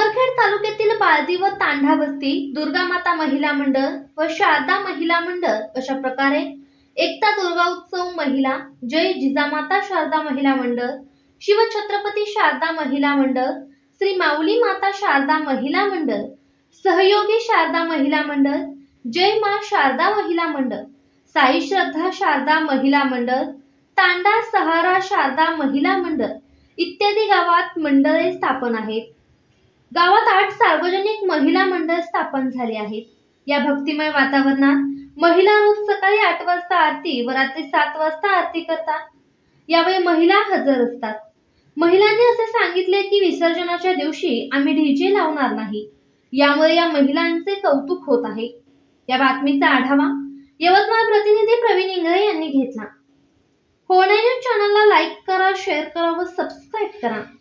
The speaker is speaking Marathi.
तालुक्यातील बाळदी व शक्ती दुर्गा माता महिला मंडळ व शारदा महिला मंडळ अशा प्रकारे एकता दुर्गा उत्सव महिला जय जिजामाता शारदा महिला मंडळ शिवछत्रपती शारदा महिला मंडळ श्री माऊली माता शारदा महिला मंडळ सहयोगी शारदा महिला मंडळ जय मा शारदा महिला मंडळ साई श्रद्धा शारदा महिला मंडळ तांडा सहारा शारदा महिला मंडळ इत्यादी गावात मंडळे स्थापन आहेत. गावात आठ सार्वजनिक महिला मंडळ स्थापन झाले आहेत. या भक्तिमय वातावरणात महिला रोज सकाळी आठ वाजता आरती व रात्री सात वाजता आरती करतात. यावेळी महिला हजर असतात. महिलांनी असे सांगितले की विसर्जनाच्या दिवशी आम्ही डीजे लावणार नाही. यामुळे या महिलांचे कौतुक होत आहे. या बातमीचा आढावा यवतमाळ प्रतिनिधी प्रवीण इंगळे यांनी घेतला. होणार न्यूज चॅनलला लाईक करा शेअर करा व सबस्क्राईब करा.